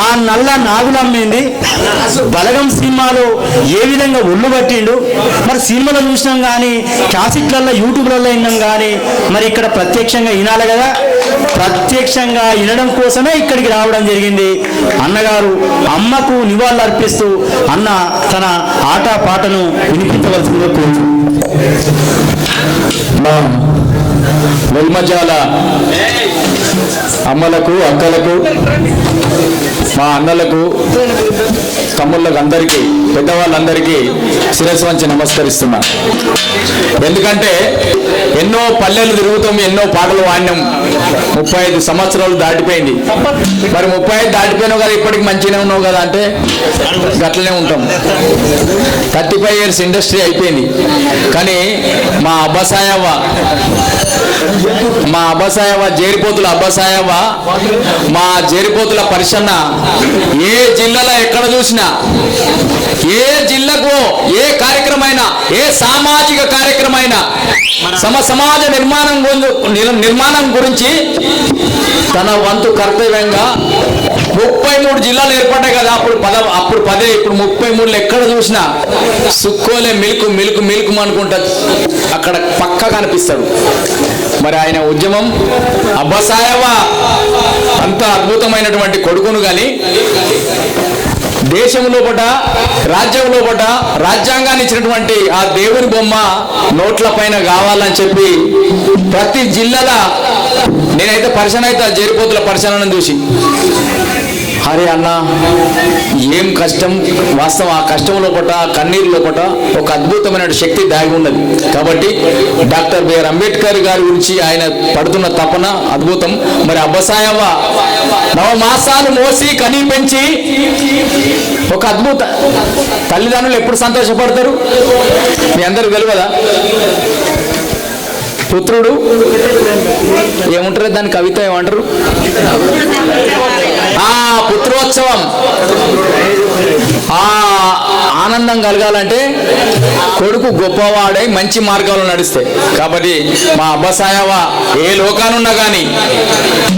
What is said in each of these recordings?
ఆ నల్ల నాగులమ్మింది. బలగం సినిమాలో ఏ విధంగా ఒళ్ళు పట్టిండు? మరి సినిమాలో చూసినాం కానీ క్యాసెట్లలో యూట్యూబ్లలో విన్నాం కానీ మరి ఇక్కడ ప్రత్యక్షంగా వినాలి కదా? ప్రత్యక్షంగా వినడం కోసమే ఇక్కడికి రావడం జరిగింది. అన్నగారు అమ్మకు నివాళులు అర్పిస్తూ అన్న తన ఆట పాటను వినిపించవలసిందిగా కోరు వెల్మజాల అమ్మలకు అక్కలకు మా అన్నలకు తమ్ముళ్ళకు అందరికీ పెద్దవాళ్ళందరికీ శిరస్సు వంచి నమస్కరిస్తున్నా. ఎందుకంటే ఎన్నో పల్లెలు తిరుగుతాం ఎన్నో పాటలు వాడినాం. ముప్పై ఐదు సంవత్సరాలు దాటిపోయింది. మరి ముప్పై ఐదు దాటిపోయినావు కదా ఇప్పటికి మంచిగానే ఉన్నావు కదా అంటే గట్లనే ఉంటాం. థర్టీ ఫైవ్ ఇయర్స్ ఇండస్ట్రీ అయిపోయింది. కానీ మా అబ్బాసాయవ్వ మా అబ్బాసాయవ్వ జేరిపోతుల అబ్బాసాయవ్వ మా జేరిపోతుల పరిశన్న ఏ జిల్లాలో ఎక్కడ చూసినా ఏ జిల్లాకు ఏ కార్యక్రమైనా ఏ సామాజిక కార్యక్రమైనా సమ సమాజ నిర్మాణం నిర్మాణం గురించి తన వంతు కర్తవ్యంగా ముప్పై మూడు జిల్లాలు ఏర్పడ్డాయి కదా అప్పుడు పద అప్పుడు పదే ఇప్పుడు ముప్పై మూడులో ఎక్కడ చూసినా సుక్కోలే మిల్క్ మిల్క్ మిల్క్ అనుకుంటా అక్కడ పక్క కనిపిస్తాడు. మరి ఆయన ఉద్యమం అబ్బసాయవ అంత అద్భుతమైనటువంటి కొడుకును కానీ దేశంలో పట రాజ్యంలో పట రాజ్యాంగాన్ని ఇచ్చినటువంటి ఆ దేవుని బొమ్మ నోట్ల పైన కావాలని చెప్పి ప్రతి జిల్లాల నేనైతే పరిశన అయితే ఆ జరిపోతుల పరిశనను చూసి అరే అన్న ఏం కష్టం? వాస్తవం ఆ కష్టం లోపట కన్నీరులో కన్నీరు లోపట ఒక అద్భుతమైన శక్తి దాగి ఉన్నది. కాబట్టి డాక్టర్ బిఆర్ అంబేద్కర్ గారి గురించి ఆయన పడుతున్న తపన అద్భుతం. మరి అబ్బసాయవ్వ నవమాసాలు మోసి కనీ పెంచి ఒక అద్భుత తల్లిదండ్రులు ఎప్పుడు సంతోషపడతారు? మీ అందరికి తెలియదా? పుత్రుడు ఏముంటారు? దాని కవిత ఏమంటారు? ఆ పుత్రోత్సవం. ఆనందం కలగాలంటే కొడుకు గొప్పవాడై మంచి మార్గాలు నడిస్తే. కాబట్టి మా అబ్బసాయవ ఏ లోకానున్నా కానీ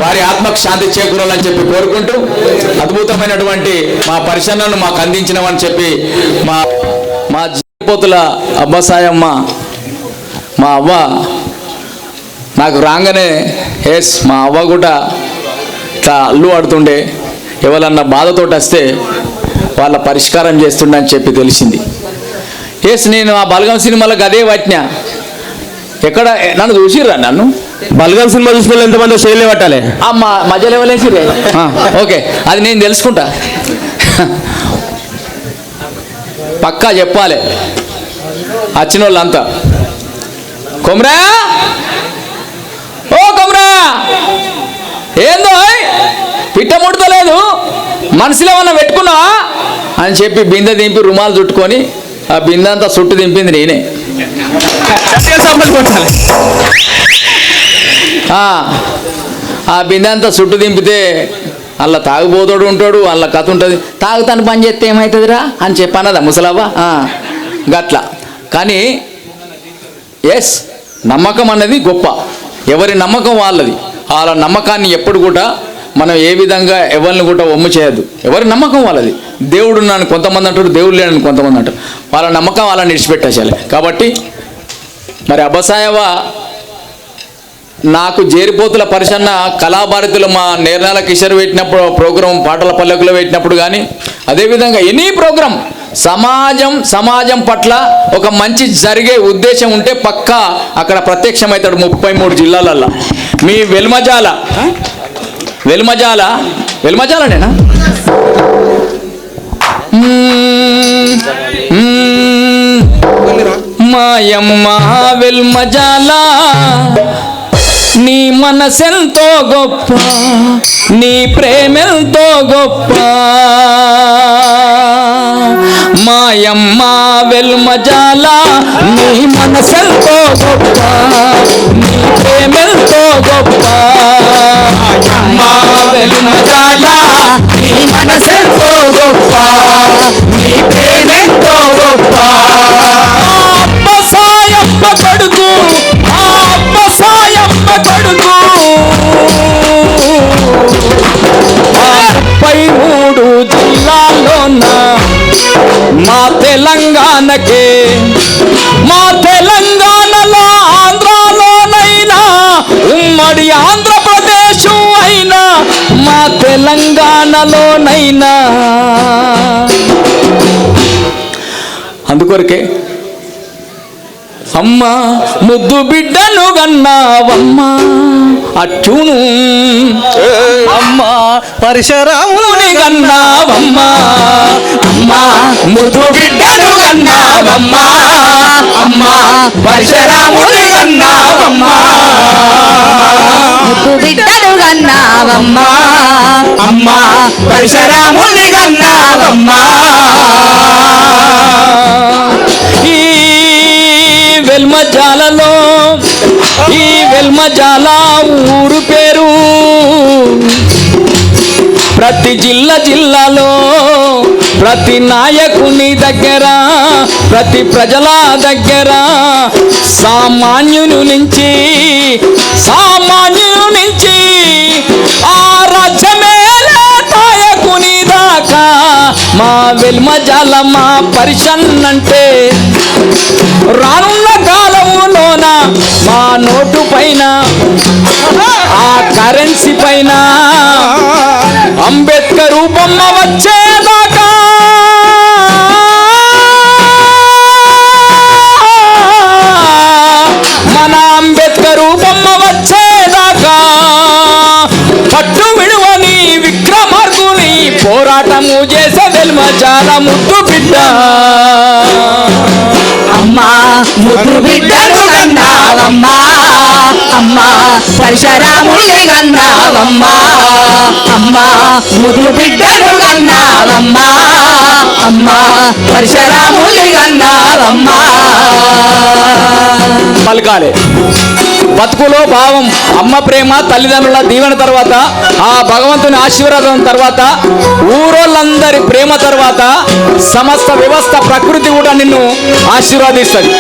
వారి ఆత్మకు శాంతి చేకూరాలని చెప్పి కోరుకుంటూ అద్భుతమైనటువంటి మా పరిశీలనను మాకు అందించినవని చెప్పి మా మా జీపోతుల అబ్బసాయమ్మ మా అవ్వ నాకు రాగానే ఎస్ మా అవ్వ కూడా ఇట్లా అల్లు ఆడుతుండే. ఎవరన్నా బాధతోటి వస్తే వాళ్ళ పరిష్కారం చేస్తుండే అని చెప్పి తెలిసింది. ఎస్ నేను ఆ బలగం సినిమాలో గదే పట్టినా ఎక్కడ నన్ను చూసిర్రా నన్ను? బల్గం సినిమా చూసిన ఎంతమంది శైలి పట్టాలి ఆ మా మధ్యలో ఎవరేసిరే ఓకే అది నేను తెలుసుకుంటా. పక్కా చెప్పాలి. వచ్చిన వాళ్ళంతా కొమరా? ఓ కొమరా! ఏందో పిట్ట ముడతలేదు. మనసులో ఏమన్నా పెట్టుకున్నావా? అని చెప్పి బిందె దింపి రుమాలు చుట్టుకొని ఆ బిందె అంతా చుట్టు దింపింది నేనే. ఆ, ఆ బిందె అంతా చుట్టు దింపితే అలా తాగుబోతాడు ఉంటాడు అలా కథ ఉంటుంది. తాగుతాను పని చేస్తే ఏమవుతుందిరా అని చెప్పన్నదా ముసలాబా ఆ, గట్ల. కానీ ఎస్ నమ్మకం అన్నది గొప్ప. ఎవరి నమ్మకం వాళ్ళది. వాళ్ళ నమ్మకాన్ని ఎప్పుడు కూడా మనం ఏ విధంగా ఎవరిని కూడా ఒమ్ము చేయొద్దు. ఎవరి నమ్మకం వాళ్ళది. దేవుడు నన్ను కొంతమంది అంటారు దేవుడు లేనని కొంతమంది అంటారు. వాళ్ళ నమ్మకం వాళ్ళని విడిచిపెట్టేసాలి కాబట్టి మరి అబసాయవ నాకు జేరిపోతుల పరిశన్న కళాభారతులు మా నేర్నాల కిషోర్ పెట్టినప్పుడు ప్రోగ్రాం పాటల పల్లకులు పెట్టినప్పుడు కానీ అదేవిధంగా ఎనీ ప్రోగ్రాం సమాజం సమాజం పట్ల ఒక మంచి జరిగే ఉద్దేశం ఉంటే పక్కా అక్కడ ప్రత్యక్షమవుతాడు ముప్పై మూడు జిల్లాలల్లో. మీ వెల్మజాల వెలుమజాల. వెలుమజాలనేనా? మాయమ్మ వెల్మజాల. నీ మనసెంతో గొప్ప నీ ప్రేమెంతో గొప్ప. మాయమ్మ వెల్మజాల నీ మనసెంతో గొప్ప నీ ప్రేమెంతో గొప్ప. అమ్మా వెలున జాలా నీ మనసెంతో గొప్ప నీ పేరెంతో గొప్ప. అమ్మ మా తెలంగాణకే మా తెలంగాణ తెలంగాణలోనైనా. అందుకొరకే అమ్మ ముద్దు బిడ్డను గన్నావమ్మా. అచ్చును అమ్మ పరశురాముని గన్నావమ్మా అమ్మా ముద్దు బిడ్డను గన్నావమ్మా అమ్మా పరశురాముని గన్నావమ్మా ముద్దు బిడ్డలు కన్నావమ్మా. అమ్మా పరశురాముని గన్నావమ్మా ఈ వెల్మజాలలో ఈ వెల్మజాల ఊరు పేరు. ప్రతి జిల్లా జిల్లాలో ప్రతి నాయకుని దగ్గర ప్రతి ప్రజల దగ్గర సామాన్యుని నుంచి సామాన్యుని నుంచి ఆ రాజ్యమే నాయకుని దాకా. మా వెల్మజాల మా పరిషన్ అంటే రానున్న కాలములోన మా నోటు చాలా ముద్దు బిడ్డ. అమ్మా ముద్దు బిడ్డలు కన్నావమ్మా. అమ్మా పరశురాముడి కన్నావమ్మా. అమ్మా ముద్దు బిడ్డలు కన్నావమ్మా. అమ్మా పరశురాముడి కన్నావమ్మా. పలకాలి బతుకులో భావం అమ్మ ప్రేమ తల్లిదండ్రుల దీవెన తర్వాత ఆ భగవంతుని ఆశీర్వాదం తర్వాత ఊరోళ్ళందరి ప్రేమ తర్వాత సమస్త వ్యవస్థ ప్రకృతి కూడా నిన్ను ఆశీర్వాదిస్తుంది.